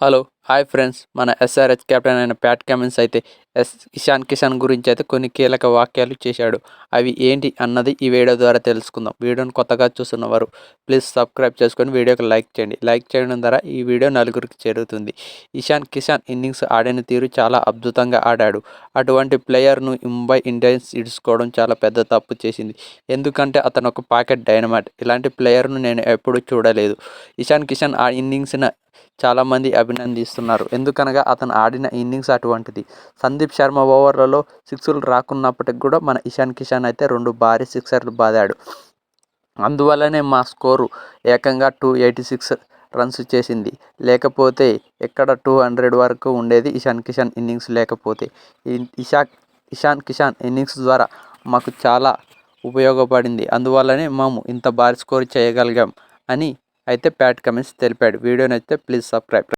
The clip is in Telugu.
హలో హాయ్ ఫ్రెండ్స్ మన ఎస్ఆర్హెచ్ కెప్టెన్ అయిన ప్యాట్ కమిన్స్ అయితే ఎస్ ఇషాన్ కిషాన్ గురించి అయితే కొన్ని కీలక వాక్యాలు చేశాడు. అవి ఏంటి అన్నది ఈ వీడియో ద్వారా తెలుసుకుందాం. వీడియోని కొత్తగా చూస్తున్నవారు ప్లీజ్ సబ్స్క్రైబ్ చేసుకొని వీడియోకి లైక్ చేయండి. లైక్ చేయడం ద్వారా ఈ వీడియో నలుగురికి చేరుతుంది. ఇషాన్ కిషాన్ ఇన్నింగ్స్ ఆడిన తీరు చాలా అద్భుతంగా ఆడాడు. అటువంటి ప్లేయర్ను ముంబై ఇండియన్స్ ఇడుచుకోవడం చాలా పెద్ద తప్పు చేసింది. ఎందుకంటే అతను ఒక పాకెట్ డైనమాట్ ఇలాంటి ప్లేయర్ను నేను ఎప్పుడూ చూడలేదు. ఇషాన్ కిషాన్ ఆ ఇన్నింగ్స్ని చాలామంది అభినందిస్తున్నారు. ఎందుకనగా అతను ఆడిన ఇన్నింగ్స్ అటువంటిది. సందీప్ శర్మ ఓవర్లలో సిక్స్లు రాకున్నప్పటికి కూడా మన ఇషాన్ కిషాన్ అయితే రెండు భారీ సిక్సర్లు బాదాడు. అందువల్లనే మా స్కోరు ఏకంగా టూ ఎయిటీ సిక్స్ రన్స్ చేసింది. లేకపోతే ఎక్కడ టూ హండ్రెడ్ వరకు ఉండేది ఇషాన్ కిషాన్ ఇన్నింగ్స్ లేకపోతే. ఇషా ఇషాన్ కిషాన్ ఇన్నింగ్స్ ద్వారా మాకు చాలా ఉపయోగపడింది. అందువల్లనే మేము ఇంత భారీ స్కోర్ చేయగలిగాం అని అయితే ప్యాట్ కమిన్స్ తెలిపాడు. వీడియో నచ్చితే ప్లీజ్ సబ్స్క్రైబ్.